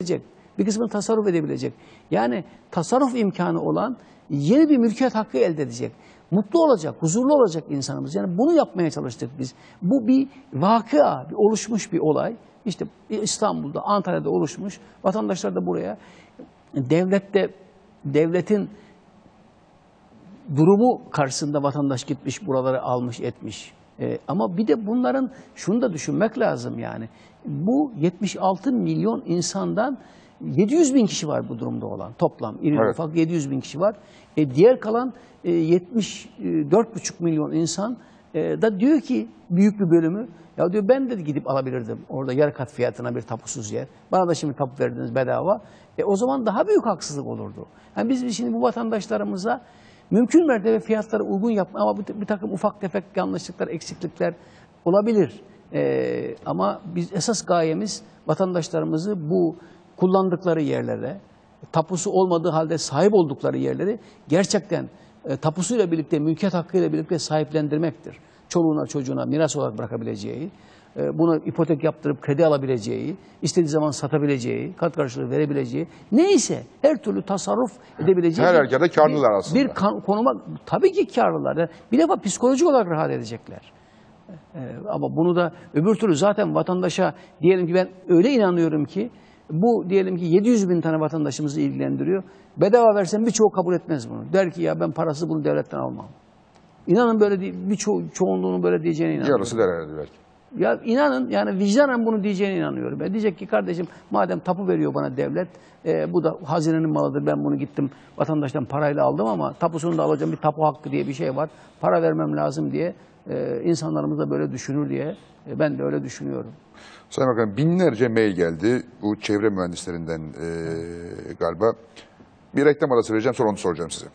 edebilecek. Bir kısmını tasarruf edebilecek. Yani tasarruf imkanı olan yeni bir mülkiyet hakkı elde edecek. Mutlu olacak, huzurlu olacak insanımız. Yani bunu yapmaya çalıştık biz. Bu bir vakıa, bir oluşmuş bir olay. İşte İstanbul'da, Antalya'da oluşmuş. Vatandaşlar da buraya devlette devletin durumu karşısında vatandaş gitmiş buraları almış etmiş. Ee, ama bir de bunların şunu da düşünmek lazım yani. Bu 76 milyon insandan 700 bin kişi var bu durumda olan toplam. İri Evet. ufak 700 bin kişi var. E, diğer kalan e, 74,5 milyon insan e, da diyor ki büyük bir bölümü ya diyor ben de gidip alabilirdim orada yer kat fiyatına bir tapusuz yer. Bana da şimdi tapu verdiniz bedava. E, o zaman daha büyük haksızlık olurdu. Yani biz şimdi bu vatandaşlarımıza mümkün mertebe fiyatları uygun yapma ama bir, takım ufak tefek yanlışlıklar, eksiklikler olabilir. E, ama biz esas gayemiz vatandaşlarımızı bu kullandıkları yerlere, tapusu olmadığı halde sahip oldukları yerleri gerçekten e, tapusuyla birlikte, mülkiyet hakkıyla birlikte sahiplendirmektir. Çoluğuna çocuğuna miras olarak bırakabileceği, e, bunu ipotek yaptırıp kredi alabileceği, istediği zaman satabileceği, kat karşılığı verebileceği, neyse her türlü tasarruf edebileceği. Her kârlılar bir- aslında. Bir konuma tabii ki kârlılar. Yani Bir defa psikolojik olarak rahat edecekler. Ee, ama bunu da öbür türlü zaten vatandaşa diyelim ki ben öyle inanıyorum ki bu diyelim ki 700 bin tane vatandaşımızı ilgilendiriyor. Bedava versem birçoğu kabul etmez bunu. Der ki ya ben parası bunu devletten almam. İnanın böyle değil, birçoğu çoğunluğunun böyle diyeceğine inanıyorum. Yarısı der herhalde belki. Ya inanın yani vicdanen bunu diyeceğine inanıyorum. Ben diyecek ki kardeşim madem tapu veriyor bana devlet e, bu da hazinenin malıdır ben bunu gittim vatandaştan parayla aldım ama tapusunu da alacağım bir tapu hakkı diye bir şey var. Para vermem lazım diye e, insanlarımız da böyle düşünür diye e, ben de öyle düşünüyorum. Sayın Bakanım binlerce mail geldi bu çevre mühendislerinden eee, galiba. Bir reklam arası vereceğim sonra onu soracağım size.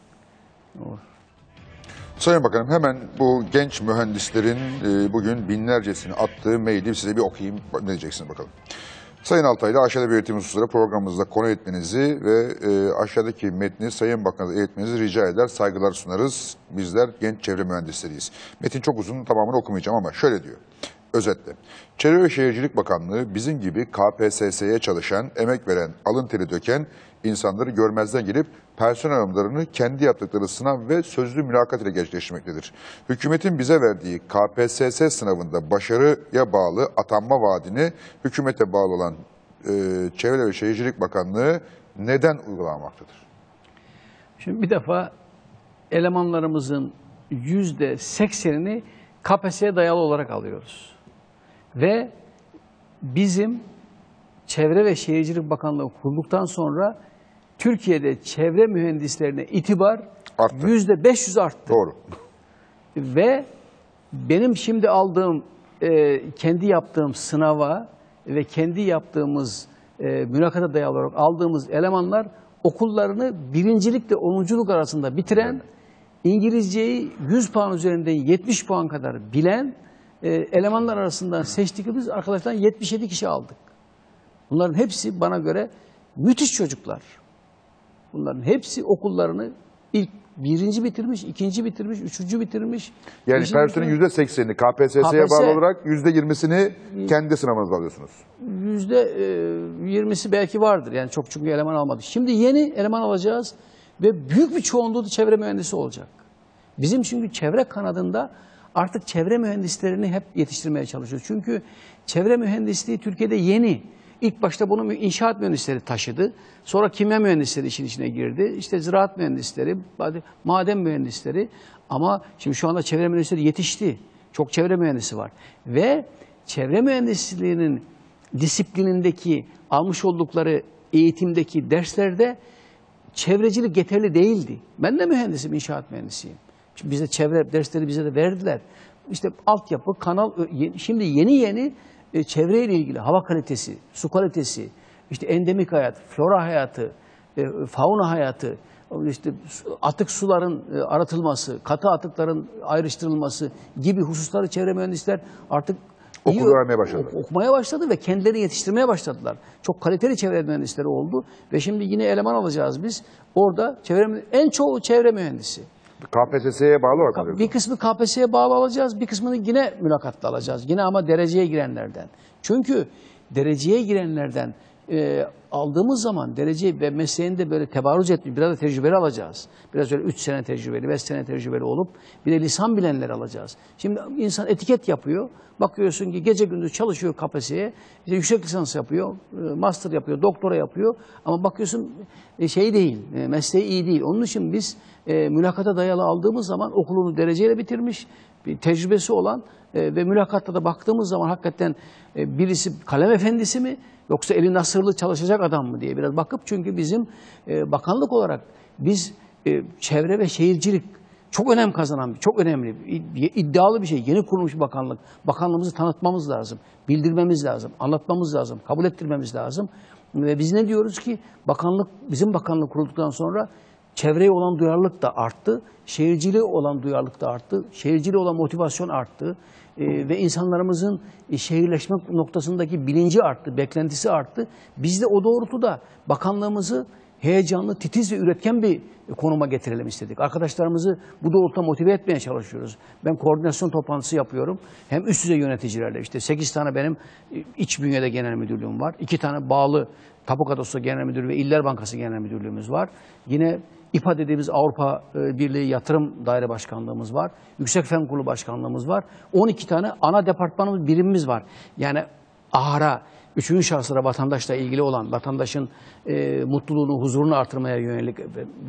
Olur. Sayın Bakanım hemen bu genç mühendislerin eee, bugün binlercesini attığı maili size bir okuyayım. Ne diyeceksiniz bakalım. Sayın Altaylı aşağıda belirttiğim hususlara programımızda konu etmenizi ve eee, aşağıdaki metni Sayın Bakan'a iletmenizi rica eder, saygılar sunarız. Bizler genç çevre mühendisleriyiz. Metin çok uzun tamamını okumayacağım ama şöyle diyor. Özetle, Çevre ve Şehircilik Bakanlığı bizim gibi KPSS'ye çalışan, emek veren, alın teri döken insanları görmezden gelip personel alımlarını kendi yaptıkları sınav ve sözlü mülakat ile gerçekleştirmektedir. Hükümetin bize verdiği KPSS sınavında başarıya bağlı atanma vaadini hükümete bağlı olan e, Çevre ve Şehircilik Bakanlığı neden uygulamaktadır? Şimdi bir defa elemanlarımızın yüzde seksenini KPSS'ye dayalı olarak alıyoruz. Ve bizim Çevre ve Şehircilik Bakanlığı kurulduktan sonra Türkiye'de çevre mühendislerine itibar yüzde 500 arttı. Doğru. Ve benim şimdi aldığım, e, kendi yaptığım sınava ve kendi yaptığımız e, mülakata dayalı olarak aldığımız elemanlar okullarını birincilikle onunculuk arasında bitiren, İngilizceyi 100 puan üzerinden 70 puan kadar bilen e, elemanlar arasından seçtiğimiz arkadaşlar 77 kişi aldık. Bunların hepsi bana göre müthiş çocuklar. Bunların hepsi okullarını ilk birinci bitirmiş, ikinci bitirmiş, üçüncü bitirmiş. Yani personelin yüzde seksenini KPSS'ye KPSS bağlı olarak yüzde yirmisini kendi sınavınızda alıyorsunuz. yüzde e, yirmisi belki vardır. Yani çok çünkü eleman almadık. Şimdi yeni eleman alacağız ve büyük bir çoğunluğu da çevre mühendisi olacak. Bizim çünkü çevre kanadında artık çevre mühendislerini hep yetiştirmeye çalışıyoruz. Çünkü çevre mühendisliği Türkiye'de yeni. İlk başta bunu inşaat mühendisleri taşıdı. Sonra kimya mühendisleri işin içine girdi. İşte ziraat mühendisleri, maden mühendisleri. Ama şimdi şu anda çevre mühendisleri yetişti. Çok çevre mühendisi var. Ve çevre mühendisliğinin disiplinindeki almış oldukları eğitimdeki derslerde çevrecilik yeterli değildi. Ben de mühendisim, inşaat mühendisiyim. Bize çevre dersleri bize de verdiler. İşte altyapı, kanal, şimdi yeni yeni e, çevreyle ilgili hava kalitesi, su kalitesi, işte endemik hayat, flora hayatı, e, fauna hayatı, işte atık suların e, aratılması, katı atıkların ayrıştırılması gibi hususları çevre mühendisler artık iyi- Okulda vermeye başladılar. ok- okumaya başladı ve kendilerini yetiştirmeye başladılar. Çok kaliteli çevre mühendisleri oldu ve şimdi yine eleman alacağız biz. Orada çevre en çoğu çevre mühendisi. KPSS'ye bağlı olarak alıyorsunuz. Bir kısmı KPSS'ye bağlı alacağız, bir kısmını yine mülakatla alacağız. Yine ama dereceye girenlerden. Çünkü dereceye girenlerden e, aldığımız zaman derece ve mesleğinde böyle tebarruz etmiş, biraz da tecrübeli alacağız. Biraz öyle 3 sene tecrübeli, 5 sene tecrübeli olup bir de lisan bilenler alacağız. Şimdi insan etiket yapıyor. Bakıyorsun ki gece gündüz çalışıyor kapasiteye. işte yüksek lisans yapıyor, e, master yapıyor, doktora yapıyor. Ama bakıyorsun e, şey değil, e, mesleği iyi değil. Onun için biz e, mülakata dayalı aldığımız zaman okulunu dereceyle bitirmiş, bir tecrübesi olan e, ve mülakatta da baktığımız zaman hakikaten e, birisi kalem efendisi mi yoksa eli nasırlı çalışacak adam mı diye biraz bakıp çünkü bizim e, bakanlık olarak biz e, çevre ve şehircilik çok önem kazanan, çok önemli, id- iddialı bir şey. Yeni kurulmuş bakanlık. Bakanlığımızı tanıtmamız lazım, bildirmemiz lazım, anlatmamız lazım, kabul ettirmemiz lazım. Ve biz ne diyoruz ki bakanlık, bizim bakanlık kurulduktan sonra çevreye olan duyarlılık da arttı, şehirciliğe olan duyarlılık da arttı, şehirciliğe olan motivasyon arttı Ee, ve insanlarımızın e, şehirleşme noktasındaki bilinci arttı, beklentisi arttı. Biz de o doğrultuda bakanlığımızı heyecanlı, titiz ve üretken bir konuma getirelim istedik. Arkadaşlarımızı bu doğrultuda motive etmeye çalışıyoruz. Ben koordinasyon toplantısı yapıyorum. Hem üst düzey yöneticilerle işte 8 tane benim e, iç bünyede genel müdürlüğüm var. 2 tane bağlı Tapu Genel Müdürlüğü ve İller Bankası Genel Müdürlüğümüz var. Yine İPA dediğimiz Avrupa e, Birliği Yatırım Daire Başkanlığımız var. Yüksek Fen Kurulu Başkanlığımız var. 12 tane ana departmanımız, birimimiz var. Yani ahara, üçüncü şahıslara vatandaşla ilgili olan, vatandaşın e, mutluluğunu, huzurunu artırmaya yönelik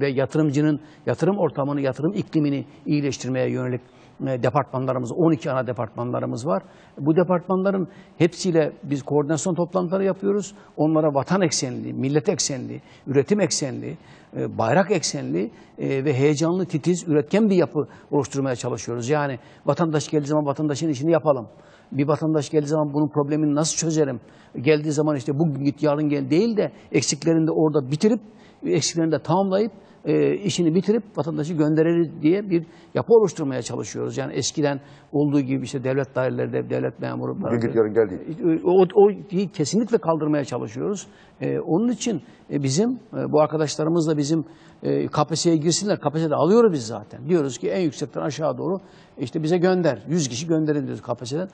ve, yatırımcının yatırım ortamını, yatırım iklimini iyileştirmeye yönelik e, departmanlarımız, 12 ana departmanlarımız var. Bu departmanların hepsiyle biz koordinasyon toplantıları yapıyoruz. Onlara vatan eksenli, millet eksenli, üretim eksenli, bayrak eksenli e, ve heyecanlı, titiz, üretken bir yapı oluşturmaya çalışıyoruz. Yani vatandaş geldiği zaman vatandaşın işini yapalım. Bir vatandaş geldiği zaman bunun problemini nasıl çözerim? Geldiği zaman işte bugün git yarın gel değil de eksiklerini de orada bitirip eksiklerini de tamamlayıp e, işini bitirip vatandaşı göndeririz diye bir yapı oluşturmaya çalışıyoruz. Yani eskiden olduğu gibi işte devlet dairelerinde devlet memuru Bugün git yarın gel değil. o, o kesinlikle kaldırmaya çalışıyoruz. Ee, onun için e, bizim e, bu arkadaşlarımızla bizim e, KPSS'ye girsinler. KPSS'de alıyoruz biz zaten. Diyoruz ki en yüksekten aşağı doğru işte bize gönder. 100 kişi gönderin diyoruz KPSS'den.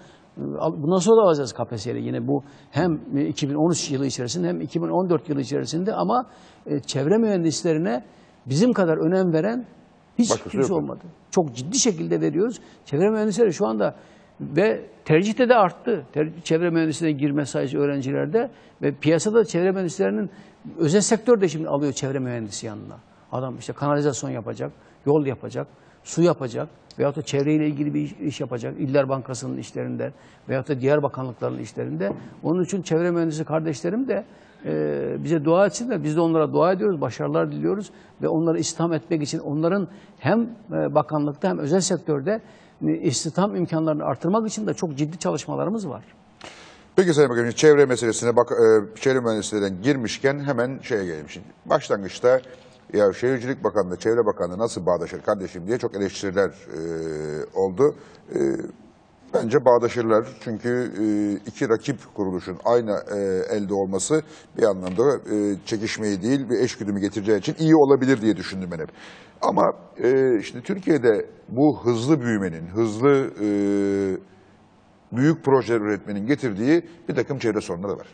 Al- Bundan sonra da alacağız KPSS'yle yine bu hem e, 2013 yılı içerisinde hem 2014 yılı içerisinde ama e, çevre mühendislerine bizim kadar önem veren hiç Başkası kimse yok. olmadı. Çok ciddi şekilde veriyoruz. Çevre mühendisleri şu anda ve tercihte de arttı. Ter- çevre mühendisliğine girme sayısı öğrencilerde ve piyasada çevre mühendislerinin özel sektör de şimdi alıyor çevre mühendisi yanına. Adam işte kanalizasyon yapacak, yol yapacak, su yapacak veyahut da çevreyle ilgili bir iş, iş yapacak. İller Bankası'nın işlerinde veyahut da diğer bakanlıkların işlerinde. Onun için çevre mühendisi kardeşlerim de e, bize dua etsinler. Biz de onlara dua ediyoruz, başarılar diliyoruz ve onları istihdam etmek için onların hem e, bakanlıkta hem özel sektörde e, istihdam imkanlarını artırmak için de çok ciddi çalışmalarımız var. Peki Sayın Bakanım, çevre meselesine bak, e, çevre mühendisliğinden girmişken hemen şeye gelelim şimdi. Başlangıçta ya Şehircilik Bakanlığı, Çevre Bakanlığı nasıl bağdaşır kardeşim diye çok eleştiriler e, oldu. E, bence bağdaşırlar çünkü e, iki rakip kuruluşun aynı e, elde olması bir anlamda e, çekişmeyi değil bir eşgüdümü getireceği için iyi olabilir diye düşündüm ben hep. Ama işte Türkiye'de bu hızlı büyümenin, hızlı büyük projeler üretmenin getirdiği bir takım çevre sorunları var.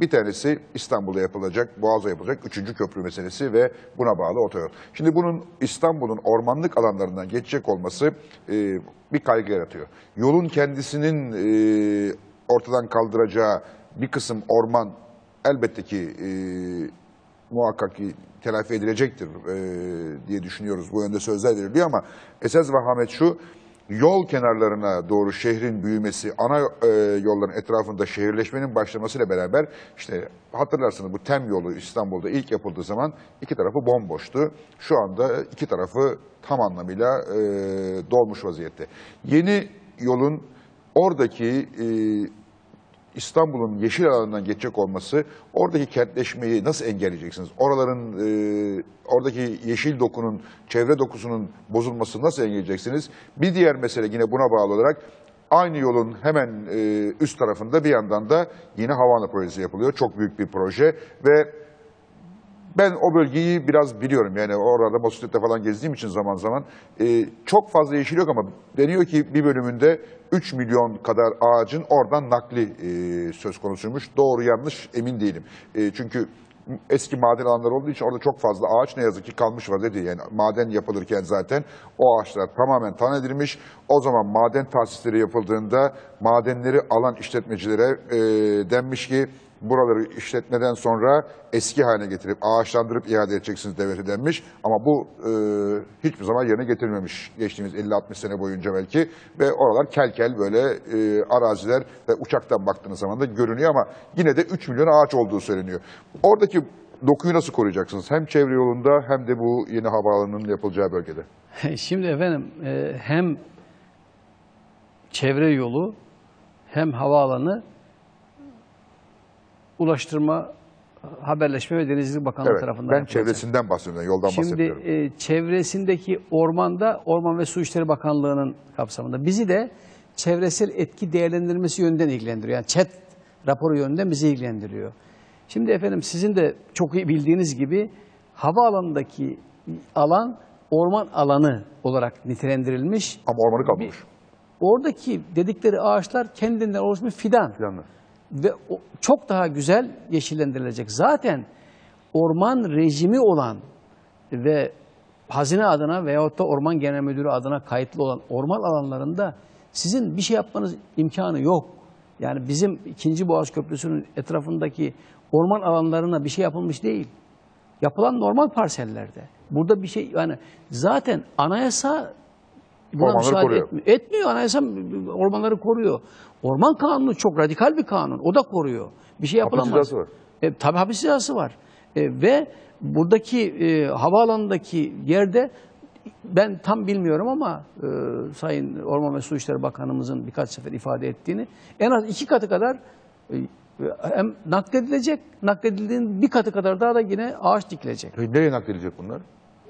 Bir tanesi İstanbul'da yapılacak, Boğaz'da yapılacak üçüncü köprü meselesi ve buna bağlı otoyol. Şimdi bunun İstanbul'un ormanlık alanlarından geçecek olması e, bir kaygı yaratıyor. Yolun kendisinin e, ortadan kaldıracağı bir kısım orman elbette ki e, muhakkak ki telafi edilecektir e, diye düşünüyoruz. Bu yönde sözler veriliyor ama esas vahamet şu, yol kenarlarına doğru şehrin büyümesi, ana e, yolların etrafında şehirleşmenin başlamasıyla beraber işte hatırlarsınız bu TEM yolu İstanbul'da ilk yapıldığı zaman iki tarafı bomboştu. Şu anda iki tarafı tam anlamıyla e, dolmuş vaziyette. Yeni yolun oradaki e, İstanbul'un yeşil alanından geçecek olması oradaki kentleşmeyi nasıl engelleyeceksiniz? Oraların e, oradaki yeşil dokunun, çevre dokusunun bozulmasını nasıl engelleyeceksiniz? Bir diğer mesele yine buna bağlı olarak aynı yolun hemen e, üst tarafında bir yandan da yine havaalanı projesi yapılıyor. Çok büyük bir proje ve Ben o bölgeyi biraz biliyorum. Yani orada motosikletle falan gezdiğim için zaman zaman e, çok fazla yeşil yok ama deniyor ki bir bölümünde 3 milyon kadar ağacın oradan nakli e, söz konusuymuş. Doğru yanlış emin değilim. E, çünkü eski maden alanları olduğu için orada çok fazla ağaç ne yazık ki kalmış vaziyette. Yani maden yapılırken zaten o ağaçlar tamamen tan edilmiş. O zaman maden tesisleri yapıldığında madenleri alan işletmecilere e, denmiş ki buraları işletmeden sonra eski haline getirip ağaçlandırıp iade edeceksiniz devlete denmiş. Ama bu e, hiçbir zaman yerine getirilmemiş geçtiğimiz 50-60 sene boyunca belki. Ve oralar kel kel böyle e, araziler ve uçaktan baktığınız zaman da görünüyor ama yine de 3 milyon ağaç olduğu söyleniyor. Oradaki dokuyu nasıl koruyacaksınız? Hem çevre yolunda hem de bu yeni havaalanının yapılacağı bölgede. Şimdi efendim e, hem çevre yolu hem havaalanı Ulaştırma, Haberleşme ve Denizcilik Bakanlığı Evet, tarafından ben yapılacak. çevresinden bahsediyorum, yoldan Şimdi bahsetmiyorum. e, çevresindeki ormanda Orman ve Su İşleri Bakanlığı'nın kapsamında. Bizi de çevresel etki değerlendirmesi yönünden ilgilendiriyor. Yani ÇED raporu yönünden bizi ilgilendiriyor. Şimdi efendim sizin de çok iyi bildiğiniz gibi havaalanındaki alan orman alanı olarak nitelendirilmiş. Ama ormanı kalmamış. Oradaki dedikleri ağaçlar kendinden oluşmuş fidan Planlı. ve o- çok daha güzel yeşillendirilecek. Zaten orman rejimi olan ve hazine adına veyahut da orman genel müdürü adına kayıtlı olan orman alanlarında sizin bir şey yapmanız imkanı yok. Yani bizim 2. Boğaz Köprüsü'nün etrafındaki orman alanlarına bir şey yapılmış değil. Yapılan normal parsellerde. Burada bir şey yani zaten anayasa buna Ormanları müsaade koruyor. etmiyor. Etmiyor anayasa ormanları koruyor. Orman kanunu çok radikal bir kanun. O da koruyor. Bir şey Hapis yapılamaz. cezası var. E, tabii hapis cezası var. E, ve buradaki e, havaalanındaki yerde ben tam bilmiyorum ama e, Sayın Orman ve Su İşleri Bakanımızın birkaç sefer ifade ettiğini en az iki katı kadar e, hem nakledilecek, nakledildiğinin bir katı kadar daha da yine ağaç dikilecek. Nereye nakledilecek bunlar?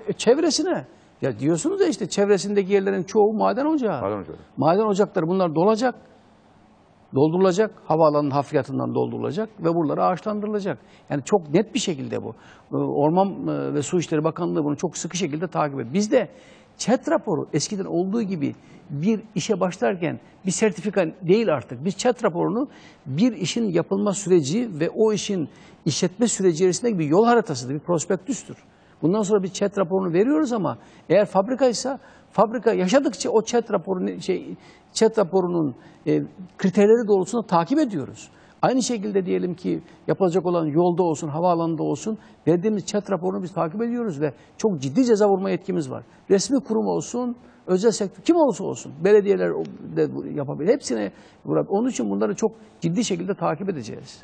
E, çevresine. Ya diyorsunuz ya işte çevresindeki yerlerin çoğu maden ocağı. Maden ocağı. Maden ocakları bunlar dolacak. Doldurulacak. Havaalanının hafriyatından doldurulacak ve buraları ağaçlandırılacak. Yani çok net bir şekilde bu. E, Orman e, ve Su İşleri Bakanlığı bunu çok sıkı şekilde takip ediyor. Bizde ÇED raporu eskiden olduğu gibi bir işe başlarken bir sertifika değil artık. Biz ÇED raporunu bir işin yapılma süreci ve o işin işletme süreci içerisindeki bir yol haritasıdır, bir prospektüstür. Bundan sonra bir ÇED raporunu veriyoruz ama eğer fabrikaysa fabrika yaşadıkça o ÇED raporunu şey ÇED raporunun e, kriterleri doğrultusunda takip ediyoruz. Aynı şekilde diyelim ki yapılacak olan yolda olsun, havaalanında olsun verdiğimiz ÇED raporunu biz takip ediyoruz ve çok ciddi ceza vurma yetkimiz var. Resmi kurum olsun, özel sektör kim olursa olsun, belediyeler de yapabilir. Hepsine vurabilir. Onun için bunları çok ciddi şekilde takip edeceğiz.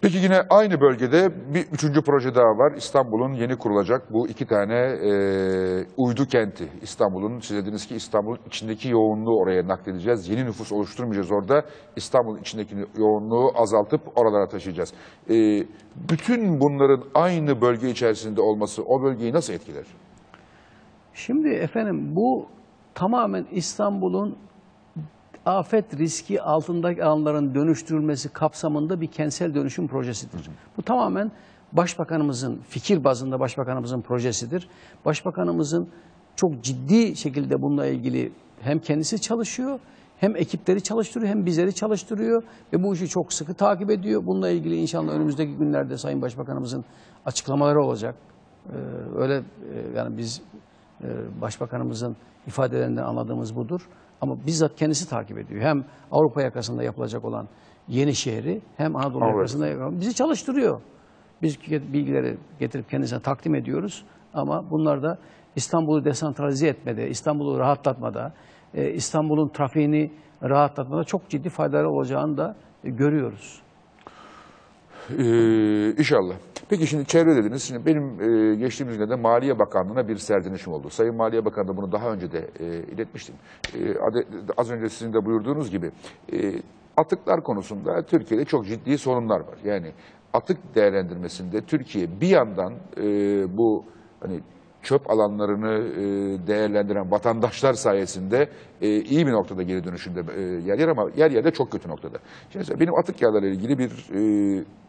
Peki yine aynı bölgede bir üçüncü proje daha var. İstanbul'un yeni kurulacak bu iki tane e, uydu kenti. İstanbul'un, siz dediniz ki İstanbul'un içindeki yoğunluğu oraya nakledeceğiz. Yeni nüfus oluşturmayacağız orada. İstanbul'un içindeki yoğunluğu azaltıp oralara taşıyacağız. E, bütün bunların aynı bölge içerisinde olması o bölgeyi nasıl etkiler? Şimdi efendim bu tamamen İstanbul'un afet riski altındaki alanların dönüştürülmesi kapsamında bir kentsel dönüşüm projesidir. Bu tamamen Başbakanımızın fikir bazında Başbakanımızın projesidir. Başbakanımızın çok ciddi şekilde bununla ilgili hem kendisi çalışıyor hem ekipleri çalıştırıyor hem bizleri çalıştırıyor ve bu işi çok sıkı takip ediyor. Bununla ilgili inşallah önümüzdeki günlerde Sayın Başbakanımızın açıklamaları olacak. Ee, öyle e, yani biz e, Başbakanımızın ifadelerinden anladığımız budur. Ama bizzat kendisi takip ediyor. Hem Avrupa yakasında yapılacak olan yeni şehri hem Anadolu Evet. yakasında yapılan- bizi çalıştırıyor. Biz bilgileri getirip kendisine takdim ediyoruz. Ama bunlar da İstanbul'u desantralize etmede, İstanbul'u rahatlatmada, e, İstanbul'un trafiğini rahatlatmada çok ciddi faydalar olacağını da e, görüyoruz. Ee, inşallah. Peki şimdi çevre dediniz. Şimdi benim e, geçtiğimiz günde Maliye Bakanlığı'na bir serzenişim oldu. Sayın Maliye Bakanı da bunu daha önce de e, iletmiştim. E, ade- az önce sizin de buyurduğunuz gibi e, atıklar konusunda Türkiye'de çok ciddi sorunlar var. Yani atık değerlendirmesinde Türkiye bir yandan e, bu hani çöp alanlarını e, değerlendiren vatandaşlar sayesinde e, iyi bir noktada geri dönüşünde e, yer yer ama yer yerde çok kötü noktada. Şimdi benim atık yağlarla ilgili bir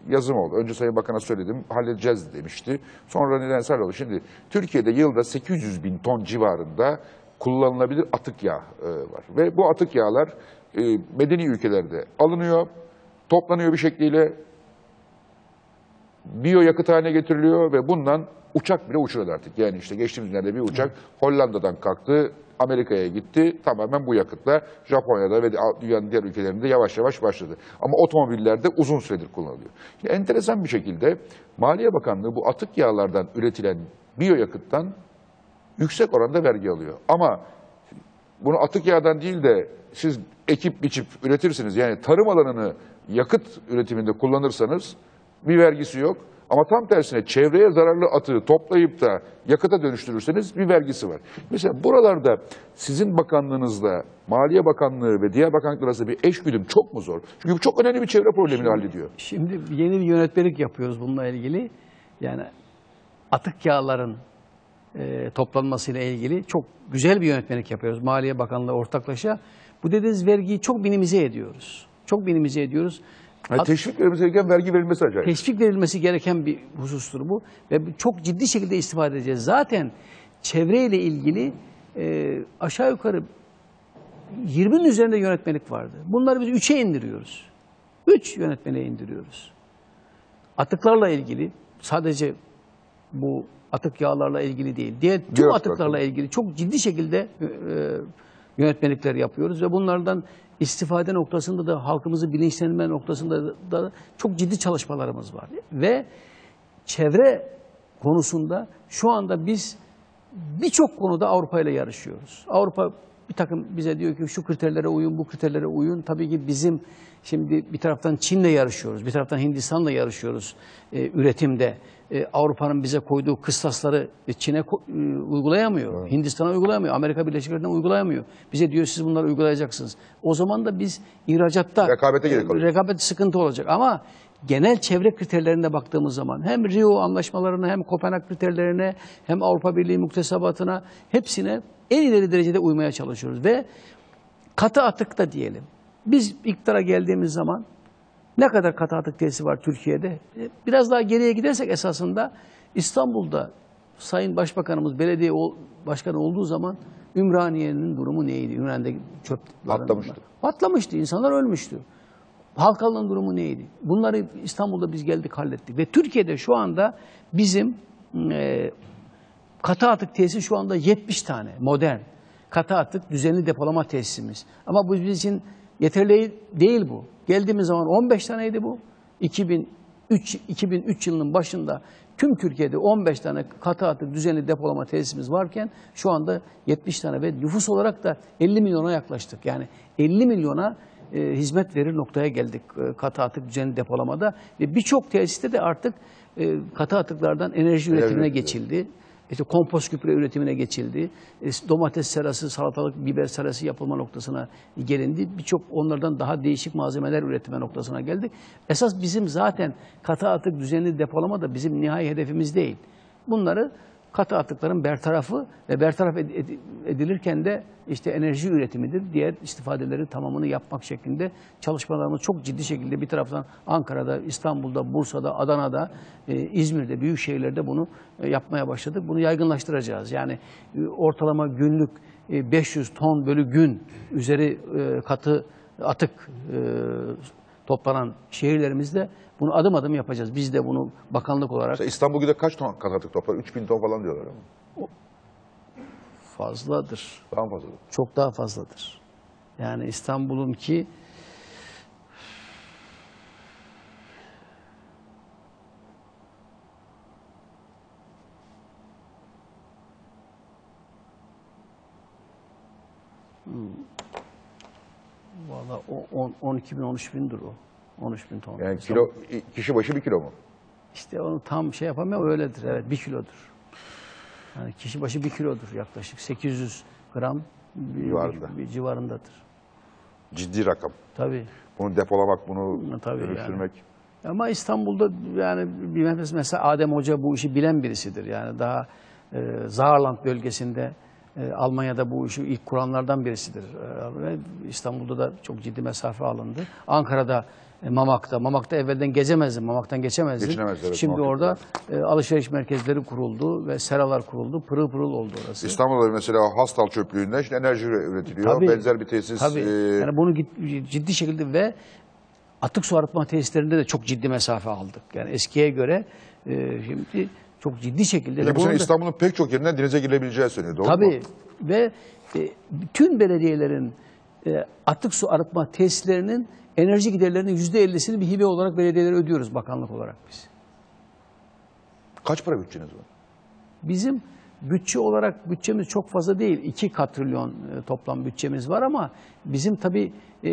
yazım oldu. Önce Sayın Bakan'a söyledim, halledeceğiz demişti. Sonra nedense oldu. Şimdi Türkiye'de yılda 800 bin ton civarında kullanılabilir atık yağ var. Ve bu atık yağlar medeni ülkelerde alınıyor, toplanıyor bir şekliyle, biyo yakıt haline getiriliyor ve bundan uçak bile uçuruyor artık. Yani işte geçtiğimiz günlerde bir uçak Hollanda'dan kalktı, Amerika'ya gitti. Tamamen bu yakıtla Japonya'da ve dünyanın diğer ülkelerinde yavaş yavaş başladı. Ama otomobillerde uzun süredir kullanılıyor. Şimdi enteresan bir şekilde Maliye Bakanlığı bu atık yağlardan üretilen biyo yakıttan yüksek oranda vergi alıyor. Ama bunu atık yağdan değil de siz ekip biçip üretirsiniz. Yani tarım alanını yakıt üretiminde kullanırsanız bir vergisi yok. Ama tam tersine çevreye zararlı atığı toplayıp da yakıta dönüştürürseniz bir vergisi var. Mesela buralarda sizin bakanlığınızla Maliye Bakanlığı ve diğer bakanlıklar arasında bir eşgüdüm çok mu zor? Çünkü bu çok önemli bir çevre problemini hallediyor. Şimdi yeni bir yönetmelik yapıyoruz bununla ilgili. Yani atık yağların e, toplanmasıyla ilgili çok güzel bir yönetmelik yapıyoruz. Maliye Bakanlığı ortaklaşa. Bu dediğiniz vergiyi çok minimize ediyoruz. Çok minimize ediyoruz. Yani teşvik verilmesi gereken vergi verilmesi acayip. teşvik verilmesi gereken bir husustur bu ve çok ciddi şekilde istifade edeceğiz. Zaten çevreyle ilgili e, aşağı yukarı 20'nin üzerinde yönetmelik vardı. Bunları biz 3'e indiriyoruz. 3 yönetmeliğe indiriyoruz. Atıklarla ilgili sadece bu atık yağlarla ilgili değil. Diğer tüm Diğer atıklarla atıklarla. ilgili çok ciddi şekilde e, yönetmelikler yapıyoruz ve bunlardan istifade noktasında da halkımızı bilinçlenme noktasında da çok ciddi çalışmalarımız var. Ve çevre konusunda şu anda biz birçok konuda Avrupa ile yarışıyoruz. Avrupa bir takım bize diyor ki şu kriterlere uyun, bu kriterlere uyun. Tabii ki bizim şimdi bir taraftan Çin'le yarışıyoruz, bir taraftan Hindistan'la yarışıyoruz e, üretimde. E, Avrupa'nın bize koyduğu kıstasları e, Çin'e e, uygulayamıyor, Hindistan'a uygulayamıyor, Amerika Birleşik Devletleri'ne uygulayamıyor. Bize diyor siz bunları uygulayacaksınız. O zaman da biz ihracatta Rekabete kalıyor. rekabet sıkıntı olacak ama genel çevre kriterlerine baktığımız zaman hem Rio anlaşmalarına hem Kopenhag kriterlerine hem Avrupa Birliği muktesebatına hepsine en ileri derecede uymaya çalışıyoruz ve katı atıkta diyelim. Biz iktidara geldiğimiz zaman ne kadar katı atık tesisi var Türkiye'de? E, Biraz daha geriye gidersek esasında İstanbul'da Sayın Başbakanımız belediye başkanı olduğu zaman Ümraniye'nin durumu neydi? Ümraniye'de çöp Patlamıştı. Patlamıştı. İnsanlar ölmüştü. Halkalının durumu neydi? Bunları İstanbul'da biz geldik hallettik. Ve Türkiye'de şu anda bizim e, katı atık tesisi şu anda 70 tane modern. Katı atık düzenli depolama tesisimiz. Ama bu bizim için yeterli değil bu. Geldiğimiz zaman 15 taneydi bu. 2003, 2003 yılının başında tüm Türkiye'de 15 tane katı atık düzenli depolama tesisimiz varken şu anda 70 tane ve nüfus olarak da 50 milyona yaklaştık. Yani 50 milyona e, hizmet verir noktaya geldik e, katı atık düzenli depolamada ve birçok tesiste de artık e, katı atıklardan enerji üretimine üretimi. geçildi. İşte kompost gübre üretimine geçildi. E, Domates serası, salatalık, biber serası yapılma noktasına gelindi. Birçok onlardan daha değişik malzemeler üretime noktasına geldik. Esas bizim zaten katı atık düzenli depolama da bizim nihai hedefimiz değil. Bunları katı atıkların bertarafı ve bertaraf ed- ed- edilirken de işte enerji üretimidir. Diğer istifadeleri tamamını yapmak şeklinde çalışmalarımız çok ciddi şekilde bir taraftan Ankara'da, İstanbul'da, Bursa'da, Adana'da, e, İzmir'de, büyük şehirlerde bunu e, yapmaya başladık. Bunu yaygınlaştıracağız. Yani e, ortalama günlük e, 500 ton bölü gün üzeri katı atık toplanan şehirlerimizde bunu adım adım yapacağız. Biz de bunu bakanlık olarak Mesela İstanbul Gü'de kaç ton kat atık toplar? 3000 ton falan diyorlar ama. fazladır. Daha mı fazla? çok daha fazladır. Yani İstanbul'un ki 12 bin 13 bindir o. 13 bin ton. Yani kilo, kişi başı bir kilo mu? İşte onu tam şey yapamıyor öyledir. Evet bir kilodur. Yani kişi başı bir kilodur yaklaşık. 800 gram bir, Civarında. bir- bir civarındadır. Ciddi rakam. Tabii. Bunu depolamak, bunu Tabii yani. dönüştürmek. Ama İstanbul'da yani bilmem mesela Adem Hoca bu işi bilen birisidir. Yani daha e, Saarland bölgesinde e, Almanya'da bu işi ilk kuranlardan birisidir. E, İstanbul'da da çok ciddi mesafe alındı. Ankara'da e, Mamak'ta, Mamak'ta evvelden gezemezdin, Mamak'tan geçemezdin. Geçinemezdi, evet, Şimdi Mamak'ta. orada e, alışveriş merkezleri kuruldu ve seralar kuruldu. Pırıl pırıl oldu orası. İstanbul'da mesela hastal çöplüğünden işte enerji üretiliyor. Tabii. Benzer bir tesis. Tabii. e, Yani bunu ciddi şekilde ve atık su arıtma tesislerinde de çok ciddi mesafe aldık. Yani eskiye göre e, şimdi çok ciddi şekilde. Ve bu sene İstanbul'un pek çok yerinden denize girebileceği söyleniyor. Doğru Tabii mu? ve e, bütün belediyelerin e, atık su arıtma tesislerinin enerji giderlerinin yüzde ellisini bir hibe olarak belediyelere ödüyoruz bakanlık olarak biz. Kaç para bütçeniz var? Bizim bütçe olarak bütçemiz çok fazla değil. 2 katrilyon e, toplam bütçemiz var ama bizim tabii e,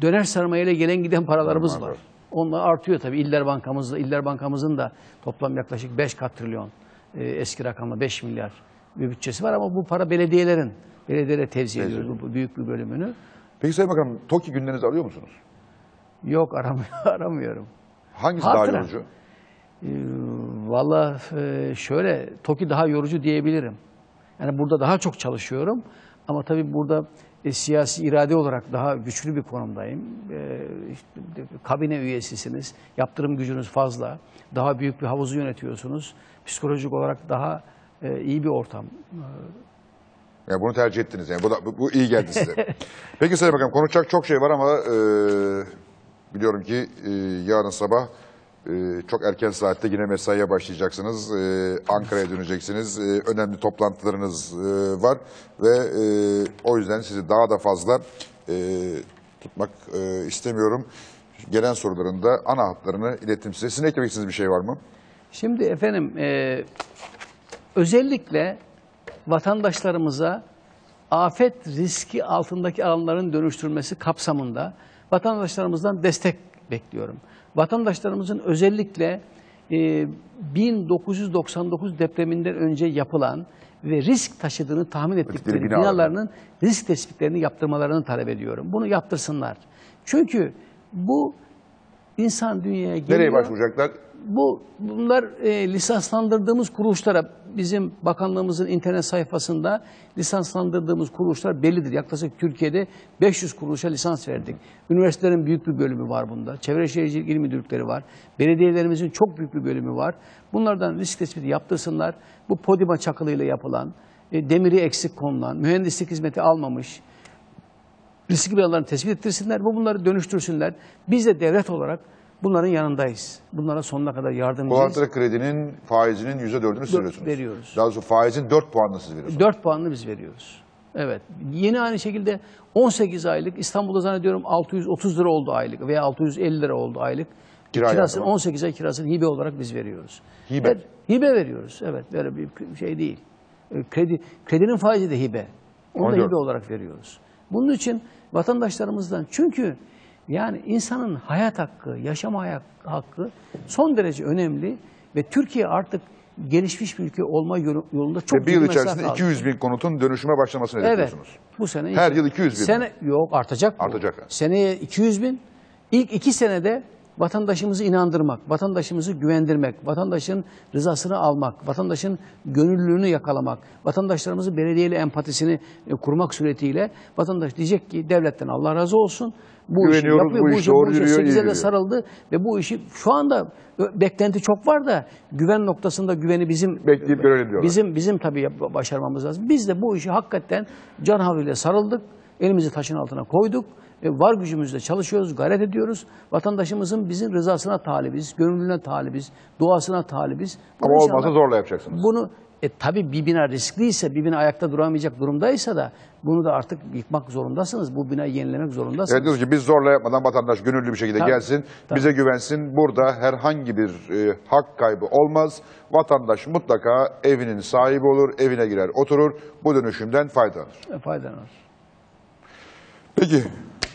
döner sermayeyle gelen giden paralarımız Var, var. Onlar artıyor tabii. İller Bankamızda, İller Bankamızın da toplam yaklaşık 5 katrilyon e, eski rakamla 5 milyar bir bütçesi var ama bu para belediyelerin belediyelere tevzi ediyoruz bu, büyük bir bölümünü. Peki Sayın Bakanım TOKİ günlerinizi alıyor musunuz? Yok aramıyor, aramıyorum. Hangisi Hatıra. daha yorucu? Ee, Valla e, şöyle, TOKİ daha yorucu diyebilirim. Yani burada daha çok çalışıyorum ama tabii burada e, siyasi irade olarak daha güçlü bir konumdayım. E, işte, kabine üyesisiniz, yaptırım gücünüz fazla, daha büyük bir havuzu yönetiyorsunuz. Psikolojik olarak daha e, iyi bir ortam. Yani bunu tercih ettiniz yani. Bu, da, bu, bu iyi geldi size. Peki Sayın Bakanım konuşacak çok şey var ama e, biliyorum ki e, yarın sabah e, çok erken saatte yine mesaiye başlayacaksınız. E, Ankara'ya döneceksiniz. E, önemli toplantılarınız e, var ve e, o yüzden sizi daha da fazla e, tutmak istemiyorum. Gelen soruların da ana hatlarını ilettim size. Sizin eklemek bir şey var mı? Şimdi efendim özellikle vatandaşlarımıza afet riski altındaki alanların dönüştürülmesi kapsamında vatandaşlarımızdan destek bekliyorum. Vatandaşlarımızın özellikle e, 1999 depreminden önce yapılan ve risk taşıdığını tahmin ettikleri binaların. binalarının risk tespitlerini yaptırmalarını talep ediyorum. Bunu yaptırsınlar. Çünkü bu insan dünyaya geliyor. Nereye başvuracaklar? Bu bunlar e, lisanslandırdığımız kuruluşlara bizim bakanlığımızın internet sayfasında lisanslandırdığımız kuruluşlar bellidir. Yaklaşık Türkiye'de 500 kuruluşa lisans verdik. Üniversitelerin büyük bir bölümü var bunda. Çevre Şehircilik İl Müdürlükleri var. Belediyelerimizin çok büyük bir bölümü var. Bunlardan risk tespiti yaptırsınlar. Bu podima çakılıyla yapılan, e, demiri eksik konulan, mühendislik hizmeti almamış, riskli binalarını tespit ettirsinler ve bunları dönüştürsünler. Biz de devlet olarak bunların yanındayız. Bunlara sonuna kadar yardımcıyız. Kullantılı kredinin faizinin yüzde dördünü siz veriyorsunuz. veriyoruz. Daha doğrusu faizin dört puanını siz veriyorsunuz. 4 puanını biz veriyoruz. Evet. Yeni aynı şekilde 18 aylık İstanbul'da zannediyorum 630 lira oldu aylık veya 650 lira oldu aylık. Kira kirasını yardımı. 18 ay kirasını hibe olarak biz veriyoruz. Hibe. Evet, hibe veriyoruz. Evet. Böyle bir şey değil. E, Kredi kredinin faizi de hibe. Onu da 14. hibe olarak veriyoruz. Bunun için vatandaşlarımızdan çünkü yani insanın hayat hakkı, yaşama hakkı son derece önemli ve Türkiye artık gelişmiş bir ülke olma yolu- yolunda çok Ve bir yıl içerisinde aldı. 200 bin konutun dönüşüme başlamasını Evet. hedefliyorsunuz. Bu sene Her yıl 200 bin mi? Sene yok artacak. bu. Artacak, ha. Seneye 200 bin. İlk iki senede vatandaşımızı inandırmak, vatandaşımızı güvendirmek, vatandaşın rızasını almak, vatandaşın gönüllülüğünü yakalamak, vatandaşlarımızın belediyeyle empatisini e, kurmak suretiyle vatandaş diyecek ki devletten Allah razı olsun. Bu işi yapıyor, bu bu iş işi, doğru yürüyor, iyi sekize de yürüyor. sarıldı ve bu işi şu anda ö, beklenti çok var da güven noktasında güveni bizim Bekleyip görelim diyorlar. Bizim bizim tabii başarmamız lazım. Biz de bu işi hakikaten can havliyle sarıldık. Elimizi taşın altına koyduk. E, var gücümüzle çalışıyoruz, gayret ediyoruz. Vatandaşımızın bizim rızasına talibiz, gönüllüğüne talibiz, duasına talibiz. Ama inşallah- olmazsa zorla yapacaksınız. Bunu e, tabii bir bina riskliyse, bir bina ayakta duramayacak durumdaysa da bunu da artık yıkmak zorundasınız. Bu binayı yenilemek zorundasınız. Evet diyoruz ki biz zorla yapmadan vatandaş gönüllü bir şekilde Tabii, gelsin, tabii. bize güvensin. Burada herhangi bir e, hak kaybı olmaz. Vatandaş mutlaka evinin sahibi olur, evine girer, oturur. Bu dönüşümden faydalanır. E, Faydalanır. Peki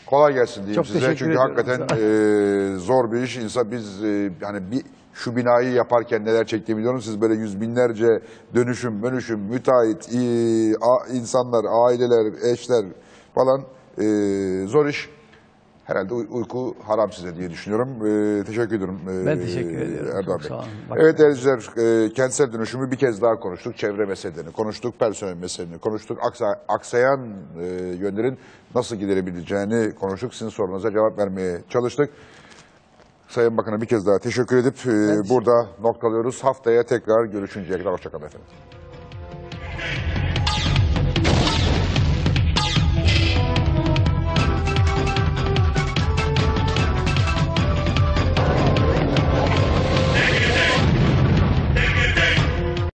kolay gelsin diyeyim Çok size. teşekkür Çünkü ediyorum hakikaten e, zor bir iş. İnsan biz e, yani bir şu binayı yaparken neler çektiğimi biliyorum. Siz böyle yüz binlerce dönüşüm, dönüşüm, müteahhit, e, a- insanlar, aileler, eşler falan e, zor iş. Herhalde uy- uyku haram size diye düşünüyorum. Ee, teşekkür ediyorum. ee, Ben teşekkür ediyorum. Erdoğan Çok Bey. sağ olun. Bak- Evet değerli izleyiciler, e, kentsel dönüşümü bir kez daha konuştuk. Çevre meselelerini konuştuk, personel meselelerini konuştuk. Aksa, aksayan e, yönlerin nasıl giderebileceğini konuştuk. Sizin sorunuza cevap vermeye çalıştık. Sayın Bakan'a bir kez daha teşekkür edip e, burada noktalıyoruz. Haftaya tekrar görüşünceye kadar hoşçakalın efendim.